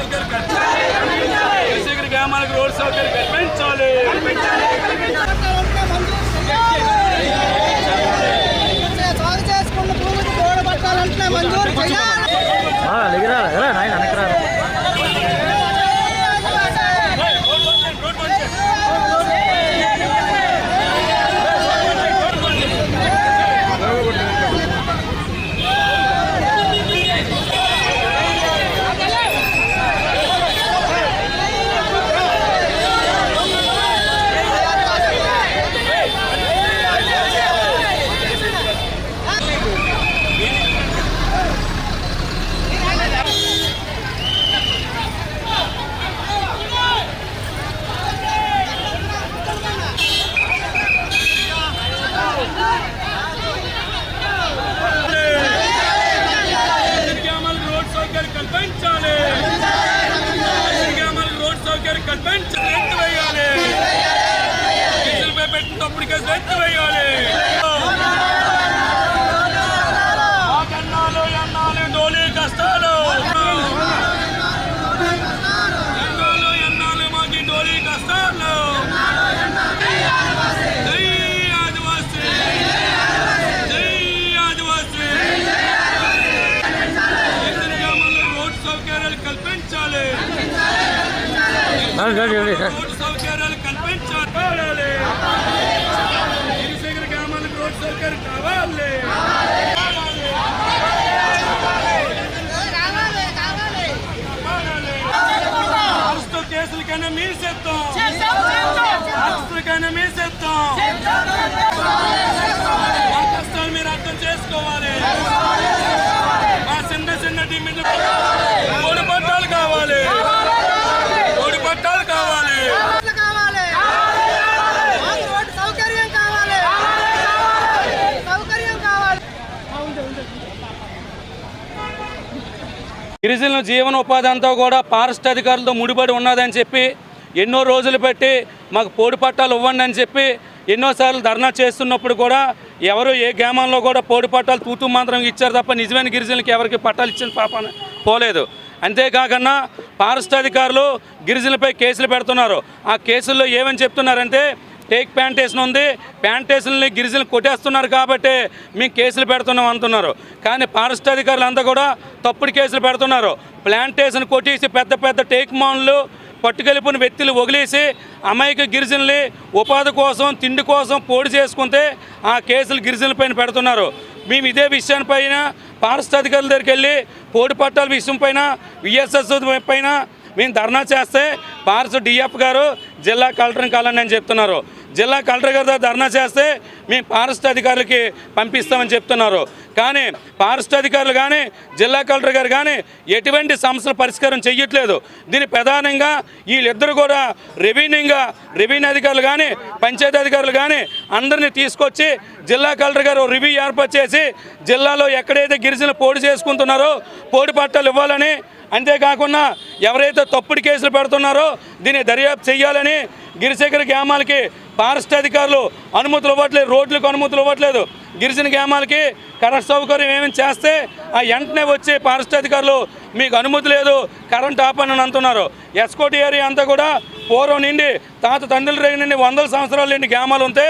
సౌకర్యం కల్పించాలి గ్రామాలకు రోడ్ సౌకర్యం కల్పించాలి రోడ్ సౌకర్యం కల్పించాలి ఎత్తు వేయాలి. డీజిల్ పే పెట్టినప్పుడు కేసులు ఎత్తు వేయాలి. సౌకర్యాలు కల్పించాలి. గిరిజన గ్రామాలకు రోడ్డు సౌకర్యం కావాలి. అరెస్టు కేసులకైనా మీ సిద్ధం అరెస్టులకైనా మీ సిద్ధం మా కష్టాలు మీరు అర్థం చేసుకోవాలి మా చిన్న చిన్న డిమిట్లు కోడి పట్టాలు కావాలి కోడి పట్టాలు కావాలి రోడ్లు కావాలి మాకు రోడ్డు సౌకర్యం కావాలి సౌకర్యం కావాలి గిరిజనుల జీవనోపాధి అంతా కూడా ఫారెస్ట్ అధికారులతో ముడిపడి ఉన్నదని చెప్పి ఎన్నో రోజులు పెట్టి మాకు పోడి పట్టాలు ఇవ్వండి అని చెప్పి ఎన్నోసార్లు ధర్నా చేస్తున్నప్పుడు కూడా ఎవరు ఏ గ్రామంలో కూడా పోడి పట్టాలు తూతూ మాత్రం ఇచ్చారు తప్ప నిజమైన గిరిజనులకి ఎవరికి పట్టాలు ఇచ్చిన పాపన పోలేదు. అంతేకాకుండా ఫారెస్ట్ అధికారులు గిరిజనులపై కేసులు పెడుతున్నారు. ఆ కేసుల్లో ఏమని చెప్తున్నారంటే టేక్ ప్యాంటేషన్ ఉంది. ప్యాంటేషన్ని గిరిజనులు కొట్టేస్తున్నారు కాబట్టి మేము కేసులు పెడుతున్నాం అంటున్నారు. కానీ ఫారెస్ట్ అధికారులు అంతా కూడా తప్పుడు కేసులు పెడుతున్నారు. ప్లాంటేషన్ కొట్టేసి పెద్ద పెద్ద టేక్ మాన్లు పట్టుకెళ్ళిపోయిన వ్యక్తులు వదిలేసి అమాయక గిరిజనులు ఉపాధి కోసం తిండి కోసం పోటీ చేసుకుంటే ఆ కేసులు గిరిజనులపైన పెడుతున్నారు. మేము ఇదే విషయానిపైన ఫారెస్ట్ అధికారుల దగ్గరికి వెళ్ళి పోటీ పట్టాల విషయం పైన విఎస్ఎస్ పైన మేము ధర్నా చేస్తే పార్స్ డిఎఫ్ గారు జిల్లా కలెక్టర్ని కలండి అని చెప్తున్నారు. జిల్లా కలెక్టర్ గారి ధర్నా చేస్తే మేము ఫారెస్ట్ అధికారులకి పంపిస్తామని చెప్తున్నారు. కానీ ఫారెస్ట్ అధికారులు కానీ జిల్లా కలెక్టర్ గారు కానీ ఎటువంటి సమస్యల పరిష్కారం చేయట్లేదు దీని ప్రధానంగా వీళ్ళిద్దరు కూడా రెవెన్యూగా రెవెన్యూ అధికారులు కానీ పంచాయతీ అధికారులు కానీ అందరినీ తీసుకొచ్చి జిల్లా కలెక్టర్ గారు రివ్యూ ఏర్పాటు చేసి జిల్లాలో ఎక్కడైతే గిరిజన పోటీ చేసుకుంటున్నారో పోటీ పట్టాలు ఇవ్వాలని అంతేకాకుండా ఎవరైతే తప్పుడు కేసులు పెడుతున్నారో దీన్ని దర్యాప్తు చేయాలని గిరిశేఖర గ్రామాలకి ఫారెస్ట్ అధికారులు అనుమతులు ఇవ్వట్లేదు రోడ్లకు అనుమతులు ఇవ్వట్లేదు. గిరిజన గ్రామాలకి కరెంట్ సౌకర్యం ఏమేమి చేస్తే ఆ వెంటనే వచ్చి ఫారెస్ట్ అధికారులు మీకు అనుమతి లేదు కరెంట్ ఆపని అని అంటున్నారు. ఎస్కోటి ఏరియా అంతా కూడా పూర్వం నుండి తాత తండ్రుల రేగి నుండి వందల సంవత్సరాల నుండి గ్రామాలు ఉంటే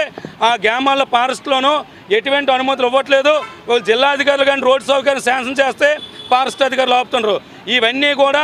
ఆ గ్రామాల ఫారెస్ట్లోనూ ఎటువంటి అనుమతులు ఇవ్వట్లేదు. వాళ్ళు జిల్లా అధికారులు కానీ రోడ్డు సౌకర్యం శాంక్షన్ చేస్తే ఫారెస్ట్ అధికారులు ఆపుతున్నారు ఇవన్నీ కూడా